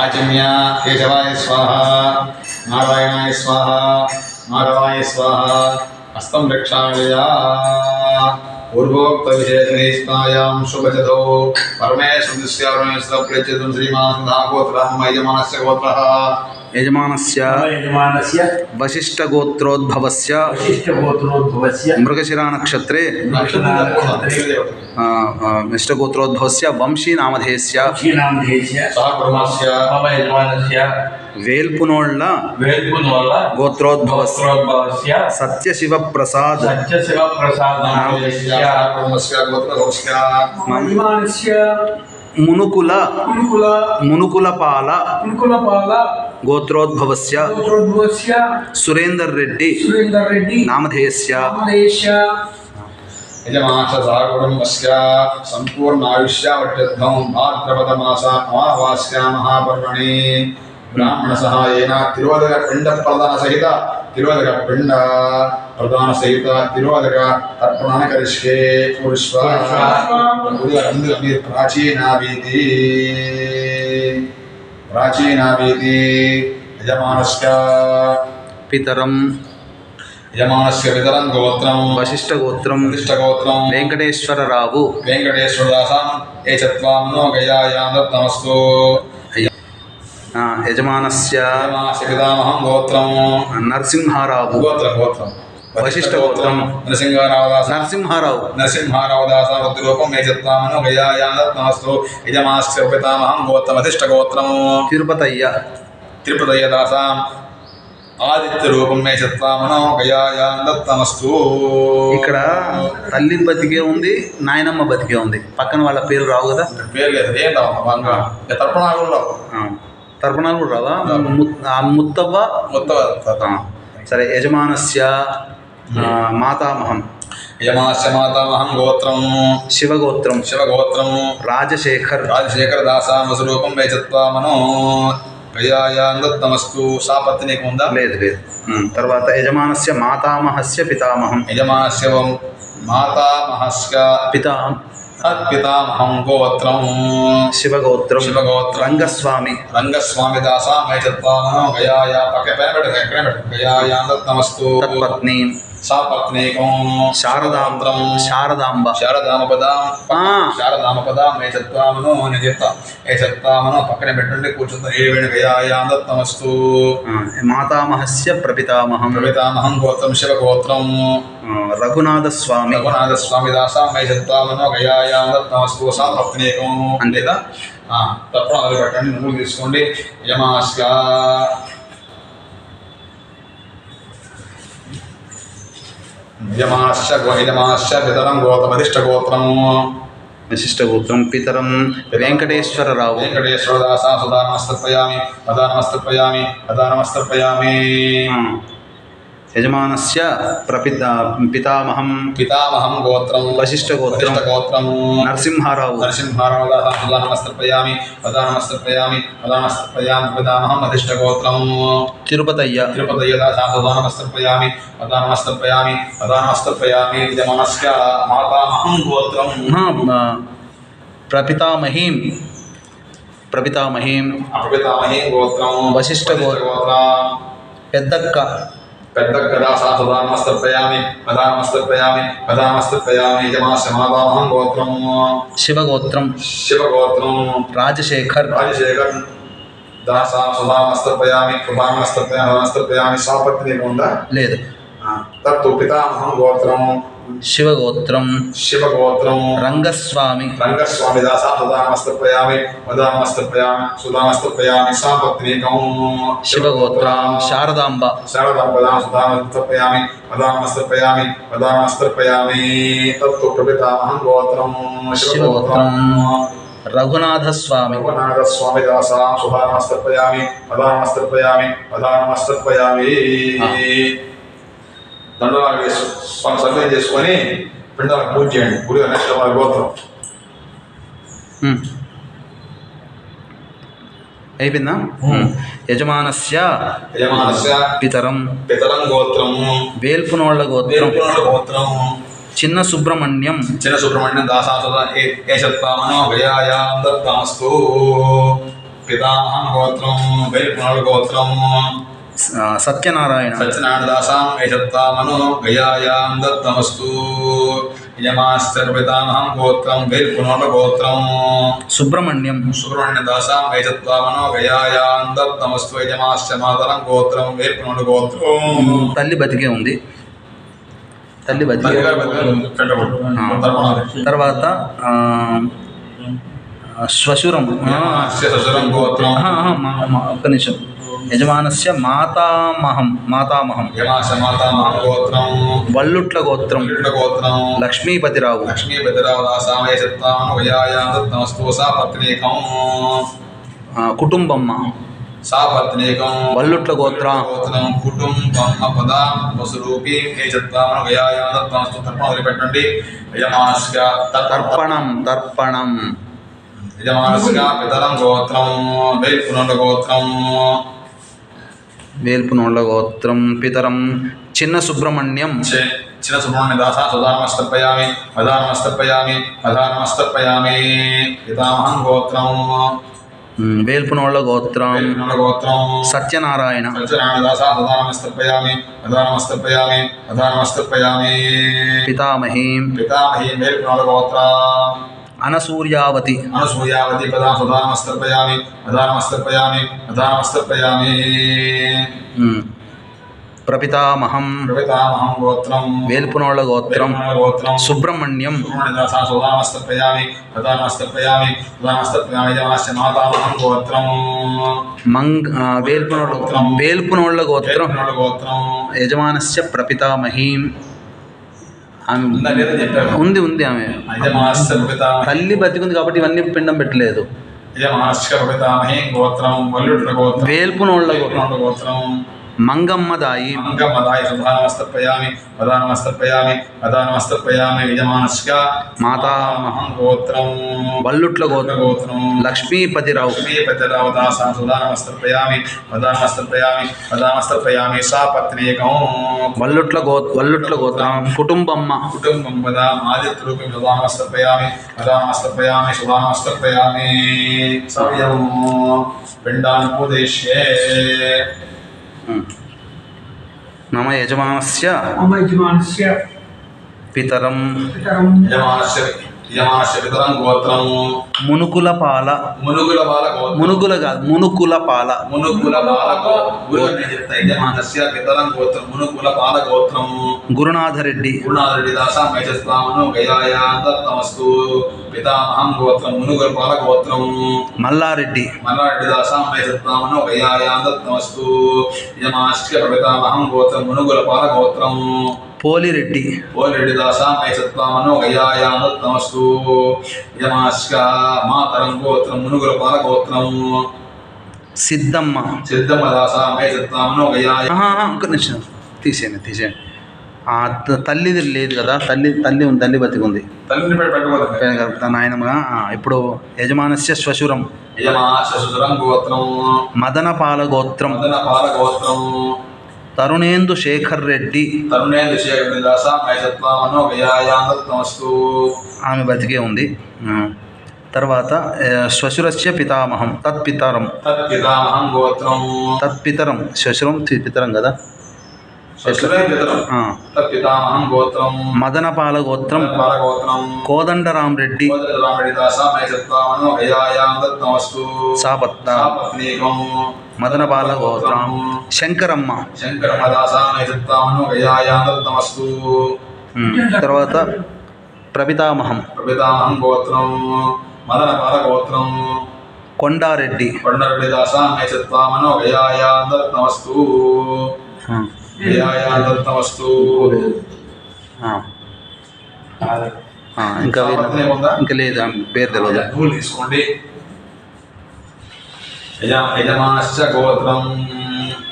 ఆచమ్య కేశవాయ స్వాహ నారాయణాయ స్వాహ మాధవాయ స్వాహ హస్తం రక్షాయ పూర్వోక్త విశేషణేష్టాయాం శుభచతో పరమేశ్వరస్య పరమేశ్వర ప్రత్యేకం శ్రీమాన్ గోత్రం యజమానస్య గోత్ర وش گوش مرگشت مش گوتھی గోత్రోద్భవస్య గోత్రోద్భవస్య సత్యశివ ప్రసాద్ సత్యశివ ప్రసాదనామధేయస్య కుటుంబస్య గోత్రభవస్య యజమానస్య మునుకుల కునుకుల మునుకులపాల కునుకులపాల గోత్రోద్భవస్య గోత్రోద్భవస్య సురేందర్ రెడ్డి సురేందర్ రెడ్డి నామధేయస్య నామధేశ యజమానస్య సహ కుటుంబస్య సంపూర్ణాయుష్యావట్యర్థం భాద్రపదమాస అమావాస్యా మహాపర్వణి బ్రాహ్మణ సహాయేన తిరోదక పిండ ప్రధాన సహిత తిరోదక పిండ ప్రధాన సహిత తిరోదక తర్పణాన్ని కరిష్కే పురుష్వ ముందుగా మీరు ప్రాచీనావీతి. యజమానస్య పితరం. యజమానస్య పితరం గోత్రం. వశిష్ఠగోత్రం వశిష్ఠగోత్రం వెంకటేశ్వరరావు. వెంకటేశ్వరదాసం. ఏ చత్వాంనో గయాయాందత్తమస్తు ఆ, యజమానస్య యజమానస్య పితామహం గోత్రం. నరసింహారావు. గోత్రం గోత్రం. వశిష్ఠ గోత్రం. నరసింహారావదాస నరసింహారావు. నరసింహారావదాస వృత్తిరూపం మే చత్వామనో గయాయాందత్తమస్తు యజమానస్య పితామహం గోత్రం వశిష్ఠ గోత్రం తిరుపతయ్య. తిరుపతయ్యదాసాం. ఆదిత్య రూపం మే చత్వామనో గయాయాందత్తమస్తు ఇక్కడ తల్లి బతికే ఉంది నాయనమ్మ బతికే ఉంది. పక్కన వాళ్ళ పేరు రావు కదా? పేరు లేదు ఏం రావు తర్పణాలు రావు. తర్పణాలు కూడా రావా? ముత్తవ్వ? మొత్తం ఆ, సరే యజమానస్య మాతామహం. యమాస్య మాతామహం గోత్రం. శివగోత్రం. శివగోత్రం. రాజశేఖర్. రాజశేఖర దాసామస్వరూపం వేచత్వామనో గయాయాందత్తమస్తు సాపత్తి నీకు ఉందా లేదు లేదు. తర్వాత యజమానస్య మాతామహస్య పితామహం. యజమానస్య మాతామహస్య. పితా. పితామహం గోత్రం. శివగోత్రం. శివగోత్రం. రంగస్వామి. రంగస్వామి దాసాం వేచత్వామనో గయాయా. పక్క పైన పెట్టు ఎక్కడ పెట్టు గయాయాందత్తమస్తు సాపత్నీకం శారదాంత్రం శారదాంబ శారదామపదాం ఆ, శారదామపదాం ఏ చత్వామనో ఏ చత్వామనో పక్కనే పెట్టుండి కూర్చుంటాం ఏ వేణు మాతామహస్య ప్రపితామహం। ప్రమితామహం గోత్రం శివగోత్రం। ఆ, రఘునాథ స్వామి రఘునాథ స్వామి దాసా మై చత్వామనో గయాయాందత్తమస్తు సాపత్నీకం అంతేదా తప్ప మొదలు పెట్టండి నువ్వు తీసుకోండి. యమాస్య యమాశ్చ గో పితరం గోత్రమధిష్ట గోత్రం విశిష్ట గోత్రం పితరం వెంకటేశ్వరరావు వెంకటేశ్వరదాస సుధానమస్తర్పయామి అదానమస్తర్పయామి అదానమస్తర్పయామి యజమానస్య ప్రపిత పితామహం పితామహం గోత్రం వశిష్ఠ గోత్రం. వశిష్ఠ గోత్రం నరసింహారావు నరసింహారావుదాస సుధా నమస్తర్పయామి పదా నమస్తర్పయామి పదా నమస్తర్పయామి పితామహం వశిష్ఠ గోత్రం తిరుపతయ్య తిరుపతయ్యదాస సుధా నమస్తర్పయామి పదా నమస్తర్పయామి పదా నమస్తర్పయామి యజమానస్య మాతామహం గోత్రం ఆ, ఆ, ప్రపితామహీం ప్రపితామహీం అపపితామహీ గోత్రం వశిష్ఠ గోత్రం. గోత్రం పెద్దక్క పెద్ద కదా సాధుదానమస్తర్పయామి పదానమస్తర్పయామి పదానమస్తర్పయామి యజమాస్య మాతామహం గోత్రం. శివగోత్రం. శివగోత్రం. రాజశేఖర్. రాజశేఖర్. దాసా నమస్తర్పయామి సాపత్తి నీకు ఉందా? లేదు. తత్తు పితామహం గోత్రం శివగోత్రం శివగోత్రం రంగస్వామి రంగస్వామి దాసా సుధానమస్తర్పయామి పదానమస్తర్పయామి సుధానమస్తర్పయామి సాపత్నీకం శివగోత్రం శారదాంబ శారదాపదాం సుధానమస్తర్పయామి పదానమస్తర్పయామి పదానమస్తర్పయామి తత్తు ప్రపితామహం గోత్రం శివగోత్రం రఘునాథ స్వామి రఘునాథ స్వామి దాసాం సుధానమస్తర్పయామి పదానమస్తర్పయామి పదానమస్తర్పయామి దండనాలు వేసు స్వామి సర్వే చేసుకొని పిండాలకు పూజ చేయండి. గురి నెక్స్ట్ వారి గోత్రం. అయిపోయిందా. యజమానస్య యజమానస్య పితరం. పితరం గోత్రం. వేల్పునోళ్ళ గోత్రం. గోత్రం. చిన్న సుబ్రహ్మణ్యం. చిన్న సుబ్రహ్మణ్యం గయాయాం దత్తమస్తు. పితామహం గోత్రం వైపునల్ గోత్రం. సత్యనారాయణ సత్యనారాయణ. దాసాం యశత్తామను గయాయాం దత్తమస్తు యమాశ్చర పితామహం గోత్రం వైపునల్ గోత్రం. సుబ్రహ్మణ్యం. సుబ్రహ్మణ్య దాసాం యశత్తామను గయాయాం దత్తమస్తు యజమాశ్చ మాతరం గోత్రం వైపునల్ గోత్రం. తల్లి బతికే ఉంది. తల్లి బతికే తర్వాత శ్వశురం. ససురం గోత్రం. ఒక్క నిమిషం. యజమానస్య మాతామహం మాతామహం. వల్లుట్ల గోత్రం. లక్ష్మీపతిరావు. కుటుంబమ్మ. సా పత్నీకం. వల్లుట్ల గోత్రం. గోత్రం కుటుంబం పద వసురూపి యశత్తామను గయాయాం దత్తమస్తు తర్పణ వదిలిపెట్టండి యజమాస్క తర్పణం తర్పణం. యజమానస్క పితరం గోత్రం వేల్పునుల గోత్రం. వేల్పునోళ్ళ గోత్రం పితరం చిన్న సుబ్రహ్మణ్యం చిన్న సుబ్రహ్మణ్య దాస సుధానమస్తర్పయామి అధానమస్తర్పయామి అధానమస్తర్పయామి పితామహం గోత్రం వేల్పునోళ్ళ గోత్రం గోత్రం సత్యనారాయణ సత్యనారాయణ దాస అధానమస్తర్పయామి అధానమస్తర్పయామి అధానమస్తర్పయామి పితామహీం పితామహి వేల్పునుల గోత్ర అనసూర్యావతి. అనసూయావతి పదాం అధానమస్తర్పయామి ఉమ్, ప్రపితామహం. పితామహం గోత్రం. వేల్పునోళ్ళ గోత్రం. గోత్రం. సుబ్రహ్మణ్యం. అధానమస్తర్పయామి సుధానమస్తర్పయామి యమాస్య మాతామహం గోత్రం. మంగ్ వేల్పునోళ్ళ వేల్పునోళ్ళ గోత్రం. గోత్రం. యజమానస్య ప్రపితామహీం. ఆమె చెప్పారు? ఉంది ఉంది ఆమె. తల్లి బతికుంది కాబట్టి ఇవన్నీ పిండం పెట్టలేదు. గోత్రం గోత్రం. వేల్పునోళ్ళ గోత్రం. మంగమ్మదాయి అంగమదాయ సుధానమస్తర్పయామి ప్రధానమస్తర్పయామి ప్రధానమస్తర్పయామి యజమానస్య మాతామహం గోత్రం వల్లుట్ల గోత్రం గోత్రం లక్ష్మీపతిరావు లక్ష్మీపతిరావదాసా సుధానమస్తర్పయామి ప్రధానమస్తర్పయామి ప్రధానమస్తర్పయామి సా పత్నీకం వల్లుట్ల గో వల్లుట్ల గోత్రం కుటుంబమ్మ కుటుంబం వద ఆదిత్యరూపం సుధానమస్తర్పయామి ప్రధానమస్తర్పయామి సుధానమస్తర్పయామి సవ్యం పిండానుపదేశ్యే ఉమ్. మమ యజమానస్ మమ యజమానస్య పితరం పితరం మునుకుల పాల మునుగుల పాల మునుకుల కాదు మునుకుల పాల మునుకుల పాల గోత్రం మునుకుల పాల గోత్రం. గురునాథరెడ్డి గురునాథరెడ్డి దాసా మేజస్వామను గయాయ దత్తమస్తు పితామహం గోత్రం మునుగుల బాల గోత్రం మల్లారెడ్డి. మల్లారెడ్డి దాసా మేచస్వామను గయాయాంతమస్తు యమాస్య పితామహం గోత్రం మునుగుల బాల గోత్రం పోలిరెడ్డి. ఓరెడ్డి దాసా మేచస్వామను గయాయాంతమస్తు యమాస్య మాతరం గోత్రం మునుగుల బాల గోత్రం సిద్ధమ్మ. సిద్ధమ్మ దాసా మేచస్వామను గయాయ ఆహా, ఆహా, ఒక్క నిమిషం. తీసేయండి తీసేయండి. ఆ త- తల్లిది లేదు కదా తల్లి తల్లి ఉంది తల్లి పెట్టి పెట్టుకోదు తన ఇప్పుడు యజమానస్య శ్వశురం. మదనపాల గోత్రం. మదన పాల గోత్రం. తరుణేందు శేఖర్ రెడ్డి. దాస మేషత్వామను గయాయాంతమస్తు ఆమె బతికే ఉంది. తర్వాత శ్వశురస్య పితామహం. తత్పితరం. తత్పితామహం గోత్రం. తత్పితరం. శ్వశురం పితరం కదా శశురే పితరం ఆ, తత్పితామహం గోత్రం మదనపాల గోత్రం. కోదండరాం రెడ్డి మదనపాల గోత్రం శంకరమ్మ. తర్వాత ప్రపితామహం. గోత్రం. గోత్రం కొండారెడ్డి. కొండరెడ్డి దాస మేషత్వామను ఆ, ఇంకా ఇంకా లేదు? పేరు తెలియదు పూలు తీసుకోండి. యజ- యజమానశ్చ గోత్రం.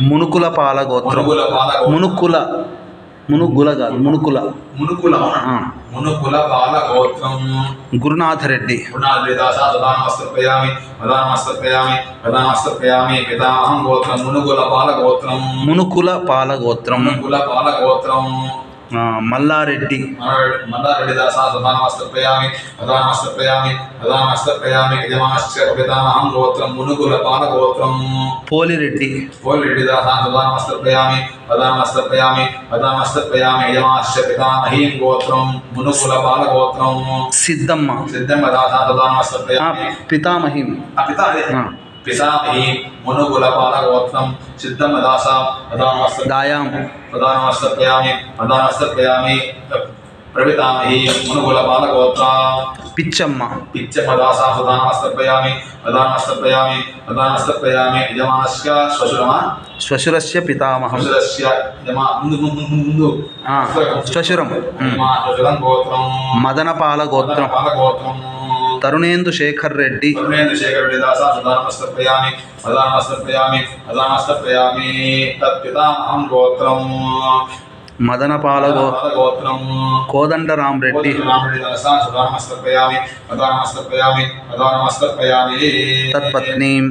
మునుకుల పాల గోత్రం. మునుకుల పాల గోత్రం. మునుకుల మునుగుల కాదు మునుకుల మునుకుల. మునుకుల పాల గోత్రం దాస పితామహం గోత్రం మునుకుల పాల గోత్రం మునుకుల పాల గోత్రం మునుకుల పాల గోత్రం మల్లారెడ్డి. మందారెడ్డి దాసా ప్రధానమస్తర్పయామి ప్రధానమస్తర్పయామి ప్రధానమస్తర్పయామి యజమానస్య పితామహం గోత్రం మునుగుల పాల గోత్రం పోలిరెడ్డి. పోలిరెడ్డి దాసా ప్రధానమస్తర్పయామి ప్రధానమస్తర్పయామి ప్రధానమస్తర్పయామి యజమానస్య పితామహీం గోత్రం మునుగుల పాల గోత్రం సిద్ధమ్మ సిద్ధంగ దాసా ఆ, ప్రధానమస్తర్పయామి పితామహిం. ఆ. పితామహీ మునుగుల పాల గోత్రం సిద్ధంగ దాసా ప్రధానమస్త దాయాం ప్రధానమస్తర్పయామి ప్రధానమస్తర్పయామి ప్రవితామహి మునుగుల బాలగోత్ర పిచ్చమ్మ పిచ్చపదాసా ప్రధానమస్తర్పయామి ప్రధానమస్తర్పయామి ప్రధానమస్తర్పయామి యజమానస్య శ్వశురమా శ్వశురస్య పితామహం శ్వశురస్య యమా ముందు ముందు ముందు శ్వశురం శ్వశురం గోత్రం మదనపాల గోత్రం బాలగోత్రం తరుణేందు శేఖర్ రెడ్డి. కరుణేంద్ర శేఖర దాసా ప్రధానమస్తర్పయామి ప్రధానమస్తర్పయామి ప్రధానమస్తర్పయామి తత్పితామహం గోత్రం. మదనపాల గోత్రం. కోదండరాం రెడ్డి తత్పత్నీం.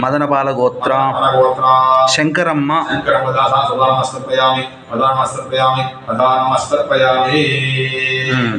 మదనపాల గోత్ర. గోత్ర. శంకరమ్మ శంకరమదాసా ప్రధానమస్తర్పయామి ప్రధానమస్తర్పయామి ప్రధానమస్తర్పయామి ఉమ్.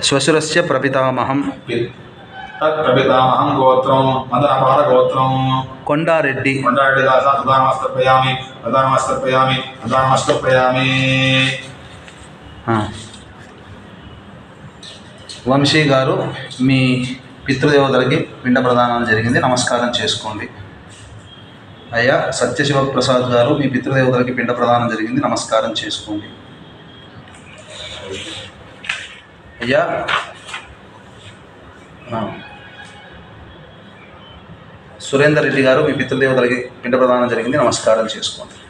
శ్వశురస్య ప్రపితామహం తత్ప్రపితామహం గోత్రం మదనపాల గోత్రం కొండారెడ్డి కొండారెడ్డి దాసా ప్రధానమస్తర్పయామి ప్రధానమస్తర్పయామి ప్రధానమస్తర్పయామి. వంశీ గారు మీ పితృదేవతలకి పిండ ప్రదానం జరిగింది. నమస్కారం చేసుకోండి. అయ్యా సత్యశివ ప్రసాద్ గారు మీ పితృదేవతలకి పిండ ప్రదానం జరిగింది. నమస్కారం చేసుకోండి. అయ్యా సురేందర్ రెడ్డి గారు మీ పితృదేవతలకి పిండ ప్రదానం జరిగింది. నమస్కారం చేసుకోండి